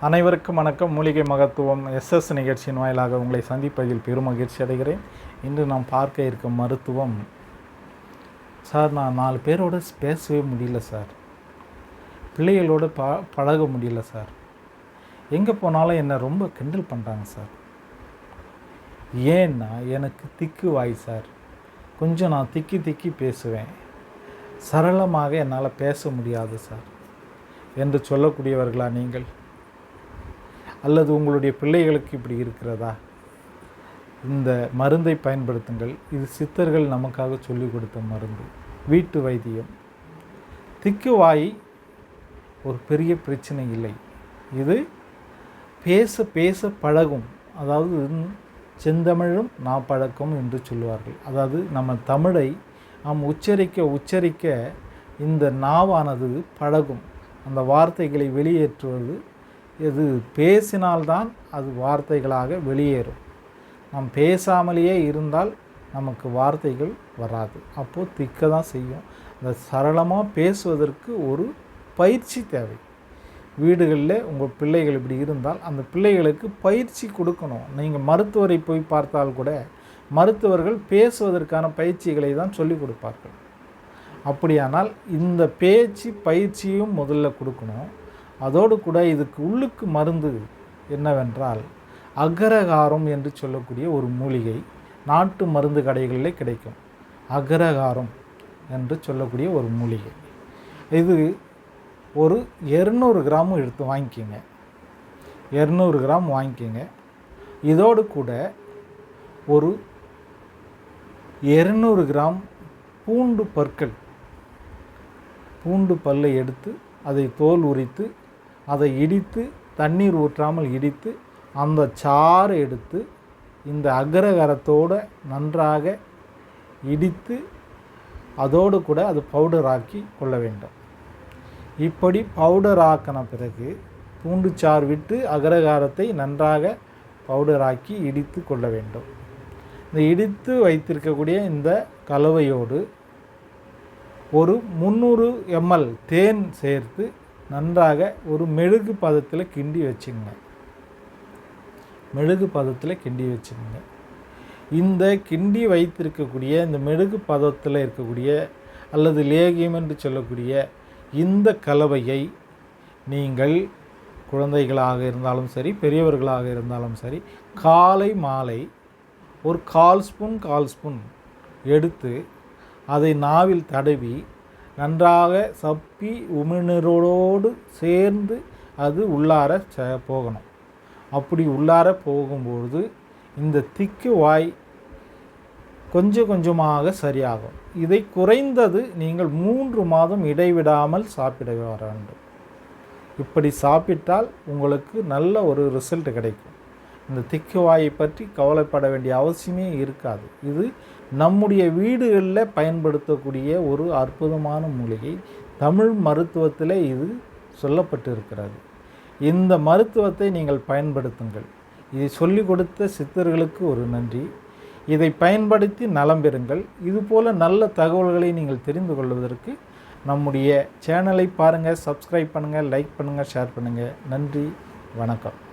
அனைவருக்கும் வணக்கம். மூலிகை மகத்துவம் எஸ்எஸ் நிகழ்ச்சியின் வாயிலாக உங்களை சந்திப்பதில் பெரும் மகிழ்ச்சி அடைகிறேன். இன்று நாம் பார்க்க இருக்கும் மருத்துவம். சார் நான் நாலு பேரோட பேசவே முடியல சார். பிள்ளைகளோடு ப பழக முடியல சார். எங்கே போனாலும் என்னை ரொம்ப கிண்டல் பண்ணுறாங்க சார். ஏன்னா எனக்கு திக்கு வாய் சார். கொஞ்சம் நான் திக்கி திக்கி பேசுவேன். சரளமாக என்னால் பேச முடியாது சார். என்று சொல்லக்கூடியவர்களா நீங்கள்? அல்லது உங்களுடைய பிள்ளைகளுக்கு இப்படி இருக்கிறதா? இந்த மருந்தை பயன்படுத்துங்கள். இது சித்தர்கள் நமக்காக சொல்லிக் கொடுத்த மருந்து. வீட்டு வைத்தியம். திக்கு வாய் ஒரு பெரிய பிரச்சனை இல்லை. இது பேச பேச பழகும். அதாவது செந்தமிழும் நாப்பழக்கம் என்று சொல்லுவார்கள். அதாவது நம்ம தமிழை நாம் உச்சரிக்க உச்சரிக்க இந்த நாவானது பழகும். அந்த வார்த்தைகளை வெளியேற்றுவது இது பேசினால்தான் அது வார்த்தைகளாக வெளியேறும். நாம் பேசாமலேயே இருந்தால் நமக்கு வார்த்தைகள் வராது. அப்போது திக்க தான் செய்யும். அந்த சரளமாக பேசுவதற்கு ஒரு பயிற்சி தேவை. வீடுகளில் உங்கள் பிள்ளைகள் இப்படி இருந்தால் அந்த பிள்ளைகளுக்கு பயிற்சி கொடுக்கணும். நீங்கள் மருத்துவரை போய் பார்த்தால் கூட மருத்துவர்கள் பேசுவதற்கான பயிற்சிகளை தான் சொல்லிக் கொடுப்பார்கள். அப்படியானால் இந்த பேச்சு பயிற்சியும் முதல்ல கொடுக்கணும். அதோடு கூட இதுக்கு உள்ளுக்கு மருந்து என்னவென்றால் அகரகாரம் என்று சொல்லக்கூடிய ஒரு மூலிகை நாட்டு மருந்து கடைகளிலே கிடைக்கும். அகரகாரம் என்று சொல்லக்கூடிய ஒரு மூலிகை. இது ஒரு இரநூறு கிராம் எடுத்து வாங்கிக்கோங்க. இரநூறு கிராம் வாங்கிக்கோங்க. இதோடு கூட ஒரு இரநூறு கிராம் பூண்டு பற்கள் பூண்டு பல்லை எடுத்து அதை தோல் உரித்து அதை இடித்து தண்ணீர் ஊற்றாமல் இடித்து அந்த சாறு எடுத்து இந்த அகரகரத்தோடு நன்றாக இடித்து அதோடு கூட அது பவுடர் ஆக்கி கொள்ள வேண்டும். இப்படி பவுடர் ஆக்கின பிறகு பூண்டுச்சாறு விட்டு அகரகாரத்தை நன்றாக பவுடர் ஆக்கி இடித்து கொள்ள வேண்டும். இந்த இடித்து வைத்திருக்கக்கூடிய இந்த கலவையோடு ஒரு முந்நூறு எம்எல் தேன் சேர்த்து நன்றாக ஒரு மெழுகு பதத்தில் கிண்டி வச்சுங்க. மெழுகு பதத்தில் கிண்டி வச்சுங்க. இந்த கிண்டி வைத்திருக்கக்கூடிய இந்த மெழுகு பதத்தில் இருக்கக்கூடிய அல்லது லேகியம் என்று சொல்லக்கூடிய இந்த கலவையை நீங்கள் குழந்தைகளாக இருந்தாலும் சரி பெரியவர்களாக இருந்தாலும் சரி காலை மாலை ஒரு கால் ஸ்பூன் கால் ஸ்பூன் எடுத்து அதை நாவில் தடவி நன்றாக சப்பி உமிழ்நீரோடு சேர்ந்து அது உள்ளார ச போகணும். அப்படி உள்ளார போகும்பொழுது இந்த திக்கு வாய் கொஞ்சம் கொஞ்சமாக சரியாகும். இதை குறைந்தது நீங்கள் மூன்று மாதம் இடைவிடாமல் சாப்பிட வர வேண்டும். இப்படி சாப்பிட்டால் உங்களுக்கு நல்ல ஒரு ரிசல்ட் கிடைக்கும். இந்த திக்கு வாயை பற்றி கவலைப்பட வேண்டிய அவசியமே இருக்காது. இது நம்முடைய வீடுகளில் பயன்படுத்தக்கூடிய ஒரு அற்புதமான மூலிகை தமிழ் மருத்துவத்தில் இது சொல்லப்பட்டு இருக்கிறது இந்த மருத்துவத்தை நீங்கள் பயன்படுத்துங்கள். இதை சொல்லிக் கொடுத்த சித்தர்களுக்கு ஒரு நன்றி. இதை பயன்படுத்தி நலம் பெறுங்கள். இதுபோல் நல்ல தகவல்களை நீங்கள் தெரிந்து கொள்வதற்கு நம்முடைய சேனலை பாருங்கள் சப்ஸ்கிரைப் பண்ணுங்கள் லைக் பண்ணுங்கள் ஷேர் பண்ணுங்கள் நன்றி வணக்கம்.